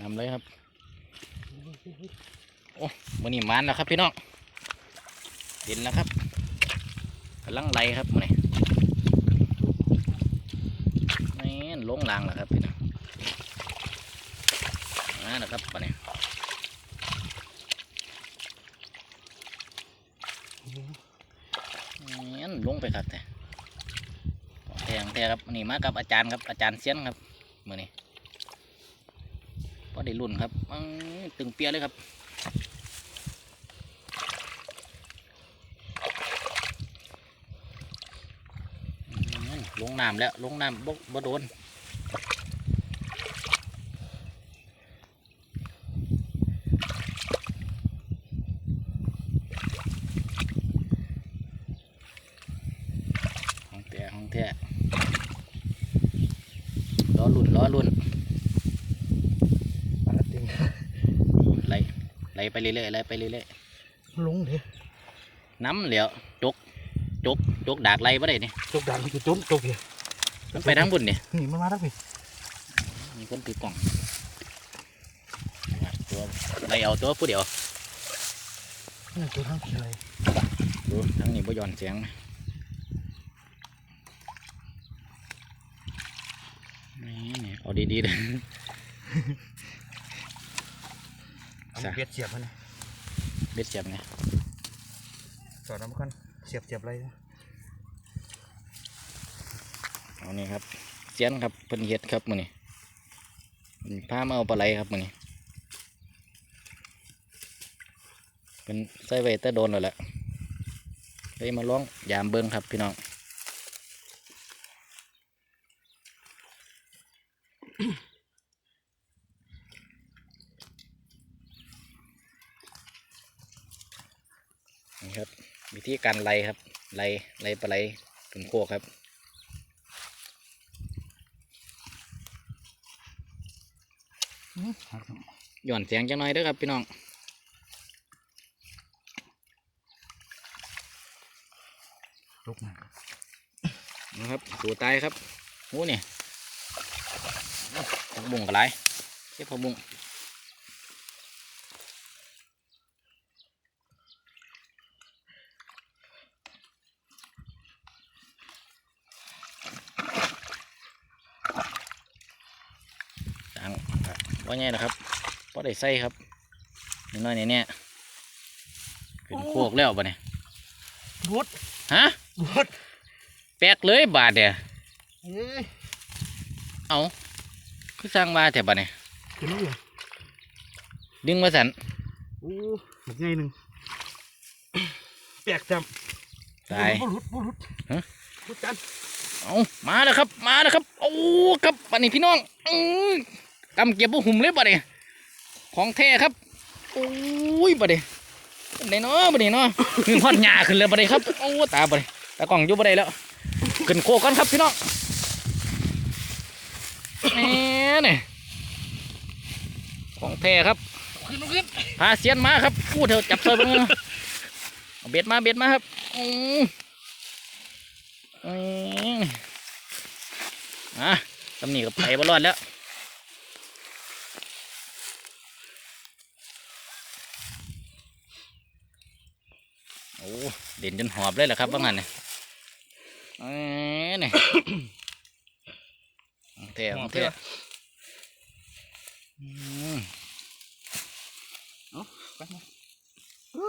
นำเลยครับโอ้มันนี่มันแล้วครับพี่น้องเห็นแล้วครับกำลังไหลครับมันนี่นี่ลงรางแล้วครับพี่น้องนั่นนะครับมันนี่นี่ลงไปครับแต่แทงแทงครับนี่มากับอาจารย์ครับอาจารย์เซียนครับมือนี้พ อได้รุ่นครับตึงเปียเลยครับลงน้ำแล้วลงน้ำบ่บ่โดนห้องแท้ห้องแท้ล้อลุ่นล้อลุ่น ปลาติง ไหลไห ลไปเรื่อยๆไหลไปเรื่อยลงเด้ๆน้ำเหลียวจกจกจกดากไหลบ่ได้นี่จกดังจะจมจกเลยมันไปทั้งบุญนี่นี่มันมาทั้งพี่มีคนถือกล่องตัวไหลเอาตัวผู้เดียวนี่ตัวทั้งพี่อะไรดูทั้งนี้บ่ย้อนเสียงนะนี่นี่เอาดีๆเลย เอาเบียดเสียบมันนะเบ็ดเสียบไงสอดน้ำกันเสียบเสียบอะไรนะเอานี่ครับเสียนครับเพิ่นเฮ็ดครับมื้อนี้เพิ่นพามาเอาปลาไหลครับมื้อนี้เพิ่นใส่ไว้แต่โดนแล้วแหละเลยมาลองยามเบิ่งครับพี่น้อง นี่ครับ วิธีการไล่ครับ ไล่ไล่ปลาไหลถึงโคกครับหย่อนเสียงจังหน่อยเด้อครับพี่น้องลุกมานะครับตัวตายครับโอ้เนี่ยผักบุ้งกระไรเก็บผักบุ้ง จังครับว่าไงนะครับพอได้ใส่ครับนิดหน้อยเนี่ยเนี่ยขึ้นโคกแล้วปะเนี่ยรุดฮะรุดแปลกเลยบาทเนี่ยเอ้ยเอาคือสร้างมาแถวบ้านเนี่ยกินนี่เหรอดึงมาสันโอ้หมดไงหนึ่งแปลกจำตายบุรุษบุรุษฮะบุรุษจันเอามาแล้วครับ มาแล้วครับ โอ้ ครับบันนี้พี่น้องอื้อ กำเก็บบุหุ่มเลยบัดนี้ของแท้ครับโอ้ยบัดนี้บัดนี้เนาะบัดนี้เนาะขึ้นพอดหญ้าขึ้นเลยบัดนี้ครับโอ้ตาบัดนี้ตากล่องอยู่บัดนี้แล้วขึ้นโคกันครับพี่น้องแหน่นี่ของแท้ครับขึ้นลุกขึ้นพาเสียนมาครับพูดเถอะจับเซยเบ้างเอาเบ็ดมาเบ็ดมาครับอืมอืมอะตำหนิกับไปบอลอดแล้ว โอ้เด่นจนหอบเลยแหละครับว่างั้นเนี่ยเอ้ยนี่ของเท่ของเท่อืมไปมาโอ้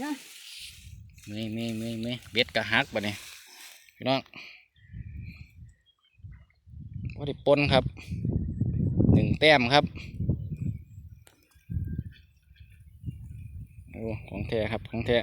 ยายมีมีมีมีเบ็ดกระหักบะเนี่ยพี่น้องว่าได้ปนครับหนึ่งแต้มครับโอ้ของแท้ครับของแท้